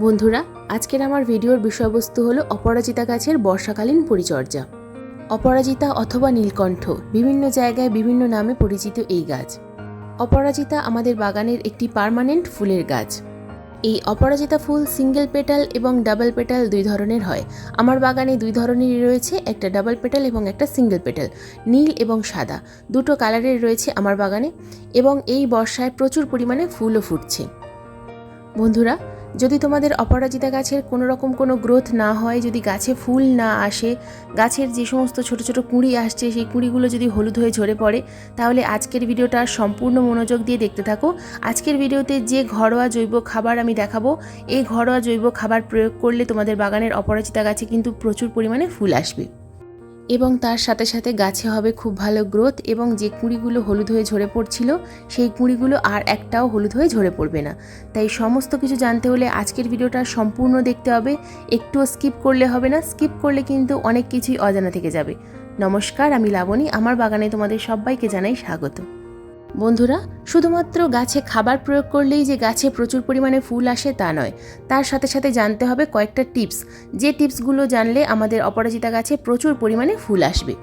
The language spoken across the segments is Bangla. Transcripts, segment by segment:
বন্ধুরা, আজকের আমার ভিডিওর বিষয়বস্তু হলো অপরাজিতা গাছের বর্ষাকালীন পরিচর্যা। অপরাজিতা অথবা নীলকণ্ঠ বিভিন্ন জায়গায় বিভিন্ন নামে পরিচিত এই গাছ। অপরাজিতা আমাদের বাগানের একটি পার্মানেন্ট ফুলের গাছ। এই অপরাজিতা ফুল সিঙ্গেল পেটাল এবং ডাবল পেটাল দুই ধরনের হয়। আমার বাগানে দুই ধরনেরই রয়েছে, একটা ডাবল পেটাল এবং একটা সিঙ্গেল পেটাল, নীল এবং সাদা। দুটো কালারের রয়েছে আমার বাগানে এবং এই বর্ষায় প্রচুর পরিমাণে ফুলও ফুটছে। বন্ধুরা যদি তোমাদের অপরাজিতা গাছের কোনো রকম কোনো গ্রোথ না হয়, যদি গাছে ফুল না আসে, গাছের যে সমস্ত ছোট ছোট কুঁড়ি আসছে, সেই কুঁড়িগুলো যদি হলুদ হয়ে ঝরে পড়ে, তাহলে আজকের ভিডিওটা সম্পূর্ণ মনোযোগ দিয়ে দেখতে থাকো। আজকের ভিডিওতে যে ঘরোয়া জৈব খাবার আমি দেখাবো, এই ঘরোয়া জৈব খাবার প্রয়োগ করলে তোমাদের বাগানের অপরাজিতা গাছে কিন্তু প্রচুর পরিমাণে ফুল আসবে। এবং তার সাথে সাথে গাছে হবে খুব ভালো গ্রোথ এবং যে কুঁড়িগুলো হলুদ হয়ে ঝরে পড়ছিল, সেই কুঁড়িগুলো আর একটাও হলুদ হয়ে ঝরে পড়বে না। তাই সমস্ত কিছু জানতে হলে আজকের ভিডিওটা সম্পূর্ণ দেখতে হবে। একটুও স্কিপ করলে হবে না, স্কিপ করলে কিন্তু অনেক কিছুই অজানা থেকে যাবে। নমস্কার, আমি লাবণী। আমার বাগানে তোমাদের সবাইকে জানাই স্বাগত। বন্ধুরা, শুধুমাত্র গাছে খাবার প্রয়োগ করলেই যে গাছে প্রচুর পরিমাণে ফুল আসে তা নয়। তার সাথে সাথে জানতে হবে কয়েকটা টিপস। যে টিপসগুলো জানলে আমাদের অপরাজিতা গাছে প্রচুর পরিমাণে ফুল আসবে।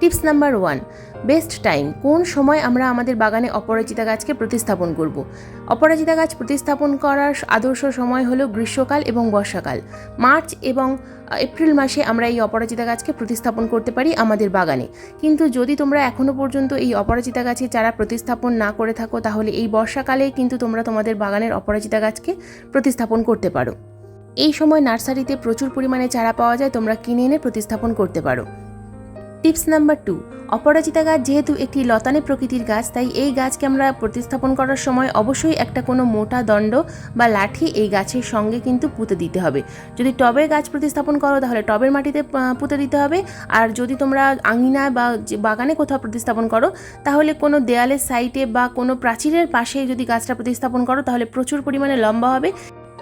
Tips number one, best time, কোন সময় আমরা আমাদের বাগানে অপরাজিতা গাছকে প্রতিস্থাপন করব? অপরাজিতা গাছ প্রতিস্থাপন করার আদর্শ সময় হলো গ্রীষ্মকাল এবং বর্ষাকাল। মার্চ এবং এপ্রিল মাসে আমরা এই অপরাজিতা গাছকে প্রতিস্থাপন করতে পারি আমাদের বাগানে। কিন্তু যদি তোমরা এখনও পর্যন্ত এই অপরাজিতা গাছে চারা প্রতিস্থাপন না করে থাকো, তাহলে এই বর্ষাকালে কিন্তু তোমরা তোমাদের বাগানের অপরাজিতা গাছকে প্রতিস্থাপন করতে পারো। এই সময় নার্সারিতে প্রচুর পরিমাণে চারা পাওয়া যায়, তোমরা কিনে এনে প্রতিস্থাপন করতে পারো। টিপস নাম্বার টু, অপরাজিতা গাছ যেহেতু একটি লতানে প্রকৃতির গাছ, তাই এই গাছকে আমরা প্রতিস্থাপন করার সময় অবশ্যই একটা কোনো মোটা দণ্ড বা লাঠি এই গাছের সঙ্গে কিন্তু পুঁতে দিতে হবে। যদি টবে গাছ প্রতিস্থাপন করো, তাহলে টবের মাটিতে পুঁতে দিতে হবে। আর যদি তোমরা আঙিনা বা বাগানে কোথাও প্রতিস্থাপন করো, তাহলে কোনো দেয়ালের সাইডে বা কোনো প্রাচীরের পাশে যদি গাছটা প্রতিস্থাপন করো, তাহলে প্রচুর পরিমাণে লম্বা হবে।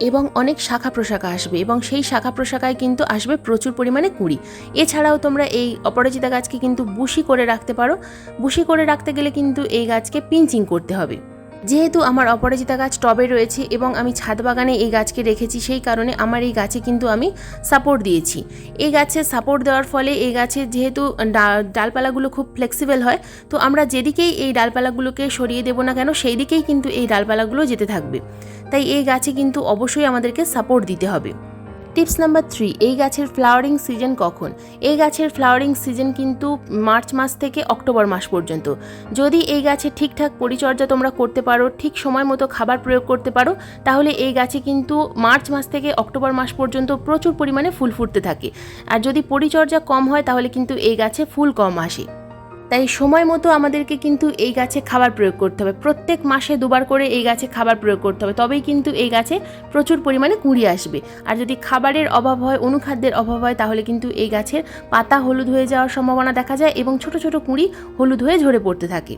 এবং অনেক শাখা প্রশাখা আসবে এবং সেই শাখা প্রশাখায় কিন্তু আসবে প্রচুর পরিমাণে কুড়ি। এছাড়াও তোমরা এই অপরাজিতা গাছকে কিন্তু বুশি করে রাখতে পারো। বুশি করে রাখতে গেলে কিন্তু এই গাছকে পিঞ্চিং করতে হবে। যেহেতু আমার অপরাজিতা গাছ টবে রয়েছে এবং আমি ছাদ বাগানে এই গাছকে রেখেছি, সেই কারণে আমার এই গাছে কিন্তু আমি সাপোর্ট দিয়েছি। এই গাছে সাপোর্ট দেওয়ার ফলে এই গাছের যেহেতু ডালপালাগুলো খুব ফ্লেক্সিবল হয়, তো আমরা যেদিকেই এই ডালপালাগুলোকে সরিয়ে দেবো না কেন সেই দিকেই কিন্তু এই ডালপালাগুলো যেতে থাকবে। তাই এই গাছে কিন্তু অবশ্যই আমাদেরকে সাপোর্ট দিতে হবে। টিপস নাম্বার থ্রি এই গাছের ফ্লাওয়ারিং সিজন কখন? এই গাছের ফ্লাওয়ারিং সিজন কিন্তু মার্চ মাস থেকে অক্টোবর মাস পর্যন্ত। যদি এই গাছে ঠিকঠাক পরিচর্যা তোমরা করতে পারো, ঠিক সময় মতো খাবার প্রয়োগ করতে পারো, তাহলে এই গাছে কিন্তু মার্চ মাস থেকে অক্টোবর মাস পর্যন্ত প্রচুর পরিমাণে ফুল ফুটতে থাকে। আর যদি পরিচর্যা কম হয়, তাহলে কিন্তু এই গাছে ফুল কম আসে। তাই সময় মতো আমাদেরকে কিন্তু এই গাছে খাবার প্রয়োগ করতে হবে। প্রত্যেক মাসে দুবার করে এই গাছে খাবার প্রয়োগ করতে হবে। তবেই কিন্তু এই গাছে প্রচুর পরিমাণে কুঁড়ি আসবে। আর যদি খাবারের অভাব হয়, অনুখাদ্যের অভাব হয়, তাহলে কিন্তু এই গাছের পাতা হলুদ হয়ে যাওয়ার সম্ভাবনা দেখা যায় এবং ছোট ছোট কুঁড়ি হলুদ হয়ে ঝরে পড়তে থাকে।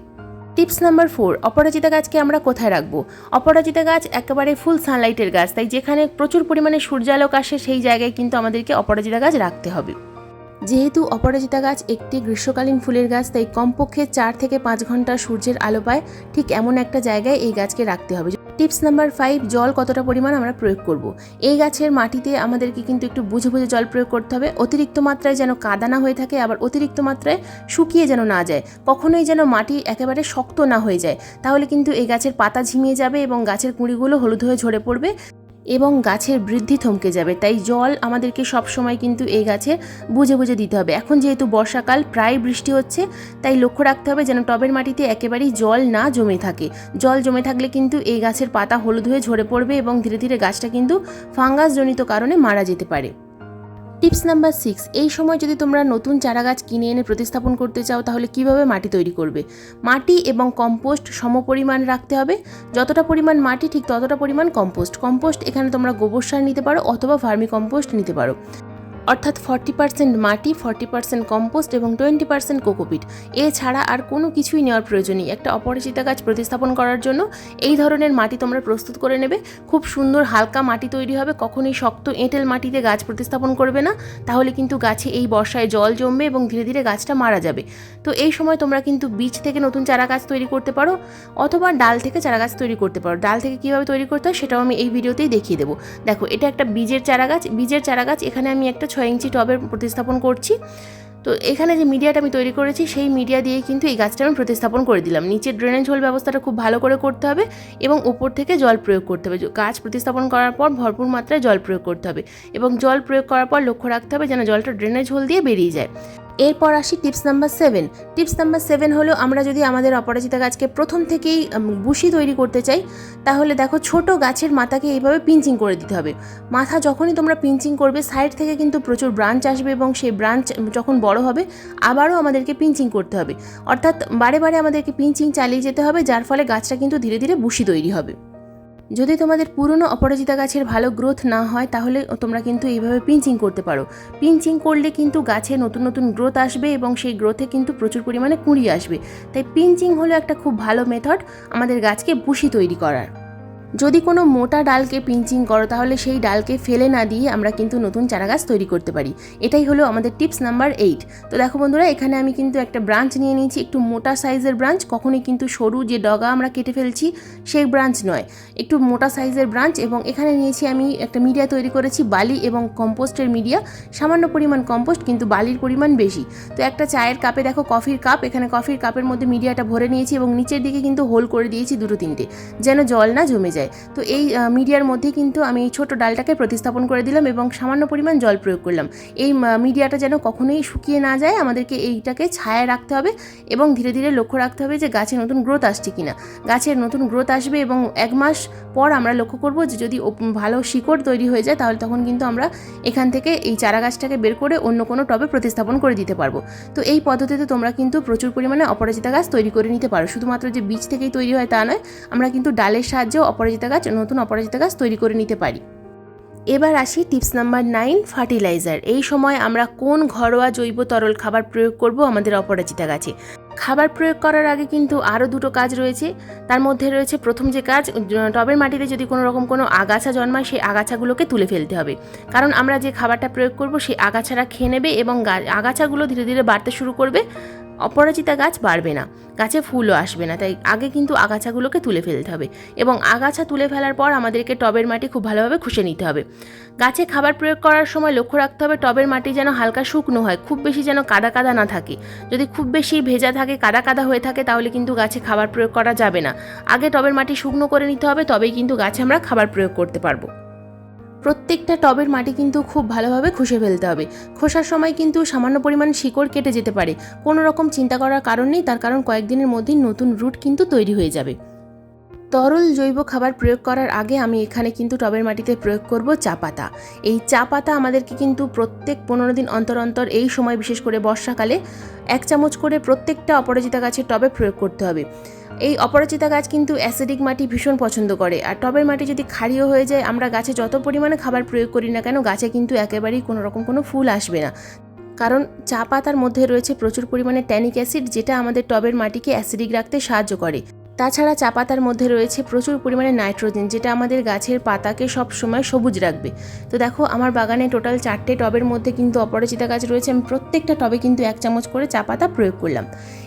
টিপস নাম্বার ফোর, অপরাজিতা গাছকে আমরা কোথায় রাখব? অপরাজিতা গাছ একেবারে ফুল সানলাইটের গাছ, তাই যেখানে প্রচুর পরিমাণে সূর্যালোক আসে, সেই জায়গায় কিন্তু আমাদেরকে অপরাজিতা গাছ রাখতে হবে। যেহেতু অপরাজিতা গাছ একটি গ্রীষ্মকালীন ফুলের গাছ, তাই কমপক্ষে চার থেকে পাঁচ ঘণ্টা সূর্যের আলো পায়। ঠিক এমন একটা জায়গায় এই গাছকে রাখতে হবে। টিপস নাম্বার ফাইভ, জল কতটা পরিমাণ আমরা প্রয়োগ করব। এই গাছের মাটিতে আমাদেরকে কিন্তু একটু বুঝে বুঝে জল প্রয়োগ করতে হবে। অতিরিক্ত মাত্রায় যেন কাদা না হয়ে থাকে, আবার অতিরিক্ত মাত্রায় শুকিয়ে যেন না যায়। কখনোই যেন মাটি একেবারে শক্ত না হয়ে যায়। তাহলে কিন্তু এই গাছের পাতা ঝিমিয়ে যাবে এবং গাছের কুঁড়িগুলো হলুদ হয়ে ঝরে পড়বে। এবং গাছের বৃদ্ধি থমকে যাবে। তাই জল আমাদেরকে সব সময় কিন্তু এই গাছে বুঝে বুঝে দিতে হবে। এখন যেহেতু বর্ষাকাল, প্রায় বৃষ্টি হচ্ছে, তাই লক্ষ্য রাখতে হবে যেন টবের মাটিতে একেবারেই জল না জমে থাকে। জল জমে থাকলে কিন্তু এই গাছের পাতা হলুদ হয়ে ঝরে পড়বে এবং ধীরে ধীরে গাছটা কিন্তু ফাঙ্গাসজনিত কারণে মারা যেতে পারে। টিপস নাম্বার সিক্স এই সময় যদি তোমরা নতুন চারা গাছ কিনে এনে প্রতিস্থাপন করতে চাও, তাহলে কীভাবে মাটি তৈরি করবে? মাটি এবং কম্পোস্ট সমপরিমাণ রাখতে হবে। যতটা পরিমাণ মাটি, ঠিক ততটা পরিমাণ কম্পোস্ট কম্পোস্ট এখানে তোমরা গোবর সার নিতে পারো অথবা ফার্মি কম্পোস্ট নিতে পারো। অর্থাৎ ফর্টি পার্সেন্ট মাটি, ফর্টি পার্সেন্ট কম্পোস্ট এবং টোয়েন্টি পার্সেন্ট কোকোপিট। এছাড়া আর কোনো কিছুই নেওয়ার প্রয়োজন নেই। একটা অপরাজিতা গাছ প্রতিস্থাপন করার জন্য এই ধরনের মাটি তোমরা প্রস্তুত করে নেবে। খুব সুন্দর হালকা মাটি তৈরি হবে, কখনোই শক্ত এঁটেল মাটিতে গাছ প্রতিস্থাপন করবে না। তাহলে কিন্তু গাছে এই বর্ষায় জল জমবে এবং ধীরে ধীরে গাছটা মারা যাবে। তো এই সময় তোমরা কিন্তু বীজ থেকে নতুন চারা গাছ তৈরি করতে পারো অথবা ডাল থেকে চারা গাছ তৈরি করতে পারো। ডাল থেকে কীভাবে তৈরি করতে হয় সেটাও আমি এই ভিডিওতেই দেখিয়ে দেবো। দেখো, এটা একটা বীজের চারা গাছ। বীজের চারা গাছ, এখানে আমি একটা ছয় ইঞ্চি টবের প্রতিস্থাপন করছি। তো এখানে যে মিডিয়াটা আমি তৈরি করেছি, সেই মিডিয়া দিয়ে কিন্তু এই গাছটা আমি প্রতিস্থাপন করে দিলাম। নিচের ড্রেনেজ হোল ব্যবস্থাটা খুব ভালো করে করতে হবে এবং উপর থেকে জল প্রয়োগ করতে হবে। গাছ প্রতিস্থাপন করার পর ভরপুর মাত্রায় জল প্রয়োগ করতে হবে এবং জল প্রয়োগ করার পর লক্ষ্য রাখতে হবে যেন জলটা ড্রেনেজ হোল দিয়ে বেরিয়ে যায়। এরপর আসি tips number seven. Tips number seven হলো, আমরা যদি আমাদের অপরাজিতা গাছকে প্রথম থেকেই বুশি তৈরি করতে চাই, তাহলে দেখো ছোট গাছের মাথাকে এইভাবে পিঞ্চিং করে দিতে হবে। মাথা যখনই তোমরা পিঞ্চিং করবে, সাইড থেকে কিন্তু প্রচুর ব্রাঞ্চ আসবে এবং সেই ব্রাঞ্চ যখন বড় হবে, আবারও আমাদেরকে পিঞ্চিং করতে হবে। অর্থাৎ বারে বারে আমাদেরকে পিঞ্চিং চালিয়ে যেতে হবে, যার ফলে গাছটা কিন্তু ধীরে ধীরে বুশি তৈরি হবে। যদি তোমাদের পুরনো অপরাজিতা গাছের ভালো গ্রোথ না হয়, তাহলে তোমরা কিন্তু এইভাবে পিঞ্চিং করতে পারো। পিঞ্চিং করলে কিন্তু গাছে নতুন নতুন গ্রোথ আসবে এবং সেই গ্রোথে কিন্তু প্রচুর পরিমাণে কুঁড়ি আসবে। তাই পিঞ্চিং হলো একটা খুব ভালো মেথড আমাদের গাছকে বুশি তৈরি করার। যদি কোনো মোটা ডালকে পিঞ্চিং করো, তাহলে সেই ডালকে ফেলে না দিয়ে আমরা কিন্তু নতুন চারা গাছ তৈরি করতে পারি। এটাই হলো আমাদের টিপস নাম্বার এইট। তো দেখো বন্ধুরা, এখানে আমি কিন্তু একটা ব্রাঞ্চ নিয়ে নিয়েছি। একটু মোটা সাইজের ব্রাঞ্চ, কখনোই কিন্তু সরু যে ডগা আমরা কেটে ফেলছি, সেই ব্রাঞ্চ নয়। একটু মোটা সাইজের ব্রাঞ্চ এবং এখানে নিয়েছি আমি একটা মিডিয়া তৈরি করেছি, বালি এবং কম্পোস্টের মিডিয়া। সামান্য পরিমাণ কম্পোস্ট, কিন্তু বালির পরিমাণ বেশি। তো একটা চায়ের কাপে দেখো কফির কাপ, এখানে কফির কাপের মধ্যে মিডিয়াটা ভরে নিয়েছি এবং নিচের দিকে কিন্তু হোল করে দিয়েছি দুটো তিনটে, যেন জল না জমে যায়। তো এই মিডিয়ার মধ্যে কিন্তু আমি এই ছোট ডালটাকে প্রতিস্থাপন করে দিলাম এবং সামান্য পরিমাণ জল প্রয়োগ করলাম। এই মিডিয়াটা যেন কখনোই শুকিয়ে না যায়, আমাদেরকে এইটাকে ছায়ায় রাখতে হবে এবং ধীরে ধীরে লক্ষ্য রাখতে হবে যে গাছে নতুন গ্রোথ আসছে কিনা। গাছের নতুন গ্রোথ আসবে এবং এক মাস পর আমরা লক্ষ্য করব যে যদি ভালো শিকড় তৈরি হয়ে যায়, তাহলে তখন কিন্তু আমরা এখান থেকে এই চারা গাছটাকে বের করে অন্য কোনো টবে প্রতিস্থাপন করে দিতে পারব। তো এই পদ্ধতিতে তোমরা কিন্তু প্রচুর পরিমাণে অপরাজিতা গাছ তৈরি করে নিতে পারো। শুধুমাত্র যে বীজ থেকেই তৈরি হয় তা নয়, আমরা কিন্তু ডালের সাহায্যেও অপরাজিতা গাছ, নতুন অপরাজিতা গাছ তৈরি করে নিতে পারি। এবার আসি টিপস নাম্বার নাইন, ফার্টিলাইজার। এই সময় আমরা কোন ঘরোয়া জৈব তরল খাবার প্রয়োগ করব আমাদের অপরাজিতা গাছে? খাবার প্রয়োগ করার আগে কিন্তু আরও দুটো কাজ রয়েছে। তার মধ্যে রয়েছে প্রথম যে কাজ টবের মাটিতে যদি কোনো রকম কোনো আগাছা জন্মায়, সেই আগাছাগুলোকে তুলে ফেলতে হবে। কারণ আমরা যে খাবারটা প্রয়োগ করব, সেই আগাছারা খেয়ে নেবে এবং আগাছাগুলো ধীরে ধীরে বাড়তে শুরু করবে। অপরাজিতা গাছ বাড়বে না। গাছে ফুলও আসবে না, তাই আগে কিন্তু আগাছাগুলোকে তুলে ফেলতে হবে এবং আগাছা তুলে ফেলার পর আমাদেরকে টবের মাটি খুব ভালোভাবে খুশে নিতে হবে। গাছে খাবার প্রয়োগ করার সময় লক্ষ্য রাখতে হবে টবের মাটি যেন হালকা শুকনো হয়, খুব বেশি যেন কাদা কাদা না থাকে। যদি খুব বেশি ভেজা থাকে, কাদা কাদা হয়ে থাকে, তাহলে কিন্তু গাছে খাবার প্রয়োগ করা যাবে না। আগে টবের মাটি শুকনো করে নিতে হবে, তবেই কিন্তু গাছে আমরা খাবার প্রয়োগ করতে পারব। প্রত্যেকটা টবের মাটি কিন্তু খুব ভালোভাবে খুশে ফেলতে হবে। খোসার সময় কিন্তু সামান্য পরিমাণ শিকড় কেটে যেতে পারে। কোনো রকম চিন্তা করার কারণ নেই, তার কারণ কয়েকদিনের মধ্যেই নতুন রুট কিন্তু তৈরি হয়ে যাবে। তরল জৈব খাবার প্রয়োগ করার আগে আমি এখানে কিন্তু টবের মাটিতে প্রয়োগ করব চা পাতা। এই চা পাতা আমাদেরকে কিন্তু প্রত্যেক পনেরো দিন অন্তর অন্তর এই সময় বিশেষ করে বর্ষাকালে এক চামচ করে প্রত্যেকটা অপরাজিতা গাছের টবে প্রয়োগ করতে হবে। এই অপরাজিতা গাছ কিন্তু অ্যাসিডিক মাটি ভীষণ পছন্দ করে। আর টবের মাটি যদি ক্ষারীয় হয়ে যায়, আমরা গাছে যত পরিমাণে খাবার প্রয়োগ করি না কেন, গাছে কিন্তু একেবারেই কোনো রকম কোনো ফুল আসবে না। কারণ চা পাতার মধ্যে রয়েছে প্রচুর পরিমাণে ট্যানিক অ্যাসিড, যেটা আমাদের টবের মাটিকে অ্যাসিডিক রাখতে সাহায্য করে। তাছাড়া চা পাতার মধ্যে রয়েছে প্রচুর পরিমাণে নাইট্রোজেন, যেটা আমাদের গাছের পাতাকে সব সময় সবুজ রাখবে। তো দেখো, আমার বাগানে টোটাল চারটে টবের মধ্যে কিন্তু অপরাজিতা গাছ রয়েছে। আমি প্রত্যেকটা টবে কিন্তু এক চামচ করে চা পাতা প্রয়োগ করলাম।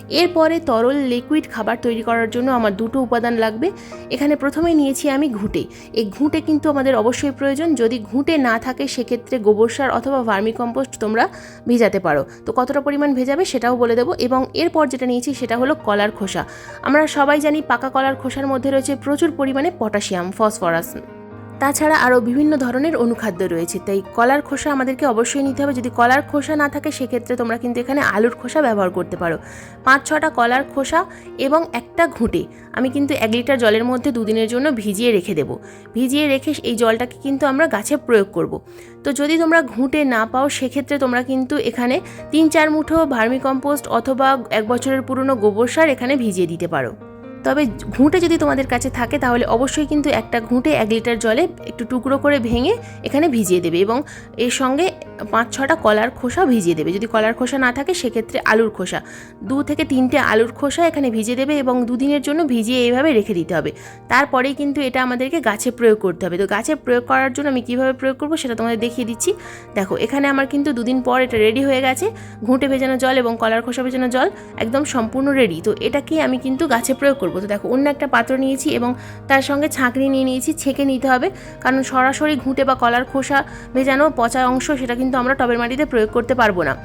এরপরে তরল লিকুইড খাবার তৈরি করার জন্য আমার দুটো উপাদান লাগবে। এখানে প্রথমে নিয়েছি আমি ঘুঁটে। এই ঘুঁটে কিন্তু আমাদের অবশ্যই প্রয়োজন। যদি ঘুঁটে না থাকে, সেক্ষেত্রে গোবর সার অথবা ভার্মি কম্পোস্ট তোমরা ভেজাতে পারো। তো কতটা পরিমাণ ভেজাবে সেটাও বলে দেবো। এবং এরপর যেটা নিয়েছি সেটা হলো কলার খোসা। আমরা সবাই জানি পাকা কলার খোসার মধ্যে রয়েছে প্রচুর পরিমাণে পটাশিয়াম, ফসফরাস। তাছাড়া আরও বিভিন্ন ধরনের অনুখাদ্য রয়েছে, তাই কলার খোসা আমাদেরকে অবশ্যই নিতে হবে। যদি কলার খোসা না থাকে, সেক্ষেত্রে তোমরা কিন্তু এখানে আলুর খোসা ব্যবহার করতে পারো। পাঁচ, ছটা কলার খোসা এবং একটা ঘুঁটে আমি কিন্তু এক লিটার জলের মধ্যে দুদিনের জন্য ভিজিয়ে রেখে দেবো। ভিজিয়ে রেখে এই জলটাকে কিন্তু আমরা গাছে প্রয়োগ করব। তো যদি তোমরা ঘুঁটে না পাও, সেক্ষেত্রে তোমরা কিন্তু এখানে তিন, চার মুঠো ভার্মি কম্পোস্ট অথবা এক বছরের পুরনো গোবর সার এখানে ভিজিয়ে দিতে পারো। তবে ঘুঁটে যদি তোমাদের কাছে থাকে, তাহলে অবশ্যই কিন্তু একটা ঘুঁটে এক লিটার জলে একটু টুকরো করে ভেঙে এখানে ভিজিয়ে দেবে এবং এর সঙ্গে পাঁচ ছটা কলার খোসা ভিজিয়ে দেবে। যদি কলার খোসা না থাকে, সেক্ষেত্রে আলুর খোসা। দু থেকে তিনটে আলুর খোসা এখানে ভিজিয়ে দেবে এবং দুদিনের জন্য ভিজিয়ে এইভাবে রেখে দিতে হবে। তারপরেই কিন্তু এটা আমাদেরকে গাছে প্রয়োগ করতে হবে। তো গাছে প্রয়োগ করার জন্য আমি কীভাবে প্রয়োগ করব, সেটা তোমাদের দেখিয়ে দিচ্ছি। দেখো, এখানে আমার কিন্তু দুদিন পর এটা রেডি হয়ে গেছে। ঘুঁটে ভেজানো জল এবং কলার খোসা ভেজানো জল একদম সম্পূর্ণ রেডি তো এটাকে আমি কিন্তু গাছে প্রয়োগ করব? তো দেখো, অন্য একটা পাত্র নিয়েছি এবং তার সঙ্গে ছাঁকনি নিয়ে নিয়েছি, ছেঁকে নিতে হবে। কারণ সরাসরি ঘুঁটে বা কলার খোসা ভেজানো পচা অংশ, সেটা কিন্তু আমরা টবের মাটিতে প্রয়োগ করতে পারব না।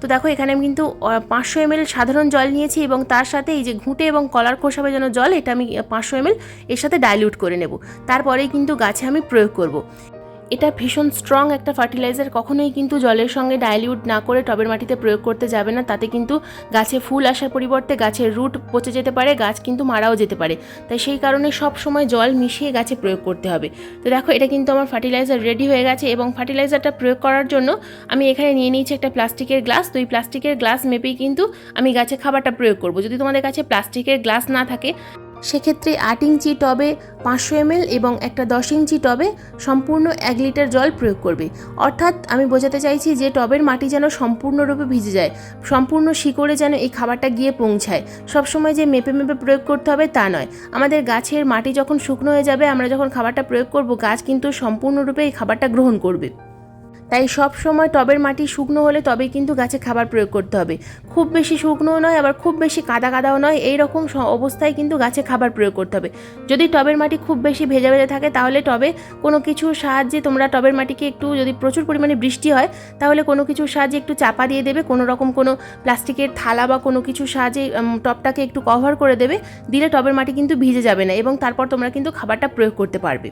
তো দেখো, এখানে আমি কিন্তু পাঁচশো এমএল সাধারণ জল নিয়েছি এবং তার সাথে এই যে ঘুঁটে এবং কলার খোসা ভেজানো জল, এটা আমি পাঁচশো এমএল এর সাথে ডাইলিউট করে নেব। তারপরেই কিন্তু গাছে আমি প্রয়োগ করব। এটা ভীষণ স্ট্রং একটা ফার্টিলাইজার কখনোই কিন্তু জলের সঙ্গে ডাইলিউট না করে টবের মাটিতে প্রয়োগ করতে যাবে না, তাতে কিন্তু গাছে ফুল আসার পরিবর্তে গাছের রুট পচে যেতে পারে, গাছ কিন্তু মারাও যেতে পারে। তাই সেই কারণে সব সময় জল মিশিয়ে গাছে প্রয়োগ করতে হবে। তো দেখো, এটা কিন্তু আমার ফার্টিলাইজার রেডি হয়ে গেছে এবং ফার্টিলাইজারটা প্রয়োগ করার জন্য আমি এখানে নিয়ে নিয়েছি একটা প্লাস্টিকের গ্লাস তো এই প্লাস্টিকের গ্লাস মেপেই কিন্তু আমি গাছে খাবারটা প্রয়োগ করব। যদি তোমাদের কাছে প্লাস্টিকের গ্লাস না থাকে সেক্ষেত্রে আট ইঞ্চি টবে পাঁচশো এমএল এবং একটা দশ ইঞ্চি টবে সম্পূর্ণ এক লিটার জল প্রয়োগ করবে। অর্থাৎ আমি বোঝাতে চাইছি যে টবের মাটি যেন সম্পূর্ণরূপে ভিজে যায়, সম্পূর্ণ শিকড়ে যেন এই খাবারটা গিয়ে পৌঁছায়। সবসময় যে মেপে মেপে প্রয়োগ করতে হবে তা নয়। আমাদের গাছের মাটি যখন শুকনো হয়ে যাবে, আমরা যখন খাবারটা প্রয়োগ করব, গাছ কিন্তু সম্পূর্ণরূপে এই খাবারটা গ্রহণ করবে। তাই সব সময় টবের মাটি শুকনো হলে তবেই কিন্তু গাছে খাবার প্রয়োগ করতে হবে। খুব বেশি শুকনোও নয়, আবার খুব বেশি কাদা কাদাও নয়, এই রকম অবস্থায় কিন্তু গাছে খাবার প্রয়োগ করতে হবে। যদি টবের মাটি খুব বেশি ভেজা ভেজা থাকে, তাহলে টবে কোনো কিছুর সাহায্যে তোমরা টবের মাটিকে একটু যদি প্রচুর পরিমাণে বৃষ্টি হয়, তাহলে কোনো কিছুর সাহায্যে একটু চাপা দিয়ে দেবে, কোনো রকম কোনো প্লাস্টিকের থালা বা কোনো কিছুর সাহায্যে টবটাকে একটু কভার করে দেবে, দিলে টবের মাটি কিন্তু ভিজে যাবে না এবং তারপর তোমরা কিন্তু খাবারটা প্রয়োগ করতে পারবে।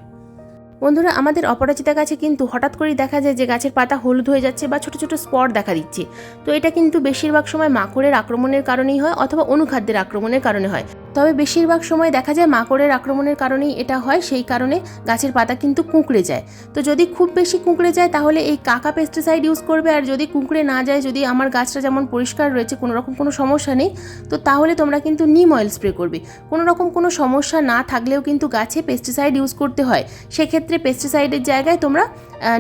বন্ধুরা, আমাদের অপরাজিতা গাছে কিন্তু হঠাৎ করেই দেখা যায় যে গাছের পাতা হলুদ হয়ে যাচ্ছে বা ছোট ছোট স্পট দেখা দিচ্ছে। তো এটা কিন্তু বেশিরভাগ সময় মাকড়ের আক্রমণের কারণেই হয় অথবা অনুখাদ্যের আক্রমণের কারণে হয়। তবে বেশিরভাগ সময় দেখা যায় মাকড়ের আক্রমণের কারণেই এটা হয়, সেই কারণে গাছের পাতা কিন্তু কুঁকড়ে যায়। তো যদি খুব বেশি কুঁকড়ে যায় তাহলে এই কাকা পেস্টিসাইড ইউজ করবে, আর যদি কুঁকড়ে না যায়, যদি আমার গাছটা যেমন পরিষ্কার রয়েছে কোনো রকম কোনো সমস্যা নেই, তো তাহলে তোমরা কিন্তু নিম অয়েল স্প্রে করবে। কোনো রকম কোনো সমস্যা না থাকলেও কিন্তু গাছে পেস্টিসাইড ইউজ করতে হয়। সেক্ষেত্রে পেস্টিসাইডের জায়গায় তোমরা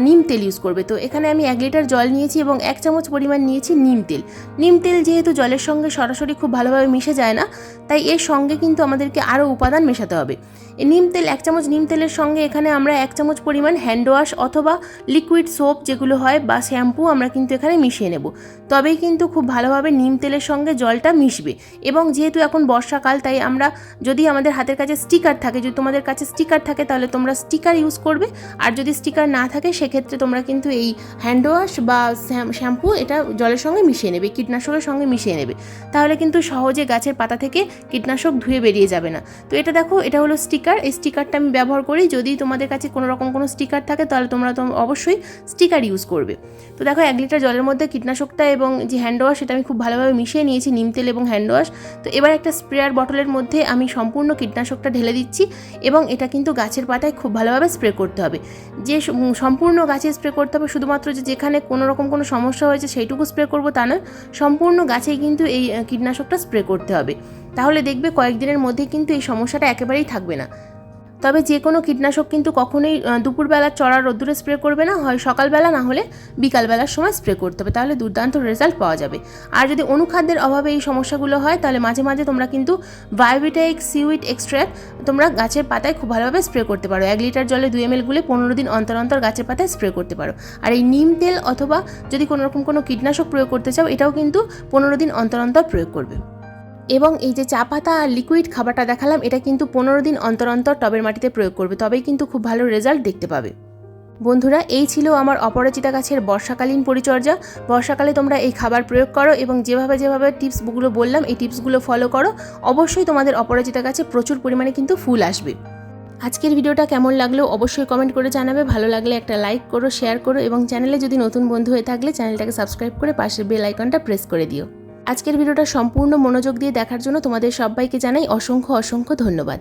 নিম তেল ইউজ করবে। তো এখানে আমি এক লিটার জল নিয়েছি এবং এক চামচ পরিমাণ নিয়েছি নিম তেল। নিম তেল যেহেতু জলের সঙ্গে সরাসরি খুব ভালোভাবে মিশে যায় না, তাই এর সঙ্গে কিন্তু আমাদেরকে আরও উপাদান মেশাতে হবে। নিম তেল, এক চামচ নিম তেলের সঙ্গে এখানে আমরা এক চামচ পরিমাণ হ্যান্ড ওয়াশ অথবা লিকুইড সোপ যেগুলো হয় বা শ্যাম্পু আমরা কিন্তু এখানে মিশিয়ে নেব। তবেই কিন্তু খুব ভালোভাবে নিম তেলের সঙ্গে জলটা মিশবে এবং যেহেতু এখন বর্ষাকাল, তাই আমরা যদি আমাদের হাতের কাছে স্টিকার থাকে, যদি তোমাদের কাছে স্টিকার থাকে, তাহলে তোমরা স্টিকার ইউজ করবে। আর যদি স্টিকার না থাকে, সেক্ষেত্রে তোমরা কিন্তু এই হ্যান্ড ওয়াশ বা শ্যাম্পু এটা জলের সঙ্গে মিশিয়ে নেবে, কীটনাশকের সঙ্গে মিশিয়ে নেবে। তাহলে কিন্তু সহজে গাছের পাতা থেকে কীটনাশক ধুয়ে বেরিয়ে যাবে না। তো এটা দেখো, এটা হলো স্টিকার এই স্টিকারটা আমি ব্যবহার করি। যদি তোমাদের কাছে কোনো রকম কোনো স্টিকার থাকে, তাহলে তোমরা তো অবশ্যই স্টিকার ইউজ করবে। তো দেখো, এক লিটার জলের মধ্যে কীটনাশকটা এবং যে হ্যান্ড ওয়াশ সেটা আমি খুব ভালোভাবে মিশিয়ে নিয়েছি, নিম তেল এবং হ্যান্ড ওয়াশ তো এবার একটা স্প্রেয়ার বটলের মধ্যে আমি সম্পূর্ণ কীটনাশকটা ঢেলে দিচ্ছি এবং এটা কিন্তু গাছের পাতায় খুব ভালোভাবে স্প্রে করতে হবে। যে সম্পূর্ণ গাছে স্প্রে করতে হবে, শুধুমাত্র যে যেখানে কোনো রকম কোনো সমস্যা হয়েছে, সেইটুকু স্প্রে করব তা নয়, সম্পূর্ণ গাছেই কিন্তু এই কীটনাশকটা স্প্রে করতে হবে। তাহলে দেখবে কয়েকদিনের মধ্যে কিন্তু এই সমস্যাটা একেবারেই থাকবে না। তবে যে কোনো কীটনাশক কিন্তু কখনোই দুপুরবেলা চড়া রোদ্দুরে স্প্রে করবে না, হয় সকালবেলা না হলে বিকালবেলার সময় স্প্রে করতে হবে, তাহলে দুর্দান্ত রেজাল্ট পাওয়া যাবে। আর যদি অনুখাদ্যের অভাবে এই সমস্যাগুলো হয়, তাহলে মাঝে মাঝে তোমরা কিন্তু বায়োভিটাইক সিউইট এক্সট্র্যাক্ট তোমরা গাছের পাতায় খুব ভালোভাবে স্প্রে করতে পারো। এক লিটার জলে দুই এমএল গুলে পনেরো দিন অন্তর অন্তর গাছের পাতায় স্প্রে করতে পারো। আর এই নিম তেল অথবা যদি কোনোরকম কোনো কীটনাশক প্রয়োগ করতে চাও, এটাও কিন্তু পনেরো দিন অন্তর অন্তর প্রয়োগ করবে। এবং এই যে চা পাতা আর লিকুইড খাবারটা দেখালাম, এটা কিন্তু পনেরো দিন অন্তর অন্তর টবের মাটিতে প্রয়োগ করবে। তবেই কিন্তু খুব ভালো রেজাল্ট দেখতে পাবে। বন্ধুরা, এই ছিল আমার অপরাজিতা গাছের বর্ষাকালীন পরিচর্যা। বর্ষাকালে তোমরা এই খাবার প্রয়োগ করো এবং যেভাবে যেভাবে টিপসগুলো বললাম, এই টিপসগুলো ফলো করো। অবশ্যই তোমাদের অপরাজিতা গাছে প্রচুর পরিমাণে কিন্তু ফুল আসবে। আজকের ভিডিওটা কেমন লাগল অবশ্যই কমেন্ট করে জানাবে। ভালো লাগলে একটা লাইক করো শেয়ার করো এবং চ্যানেলে যদি নতুন বন্ধু হয়ে থাকলে চ্যানেলটাকে সাবস্ক্রাইব করে পাশের বেল আইকনটা প্রেস করে দিও। আজকের ভিডিওটা সম্পূর্ণ মনোযোগ দিয়ে দেখার জন্য তোমাদের সবাইকে জানাই অসংখ্য অসংখ্য ধন্যবাদ।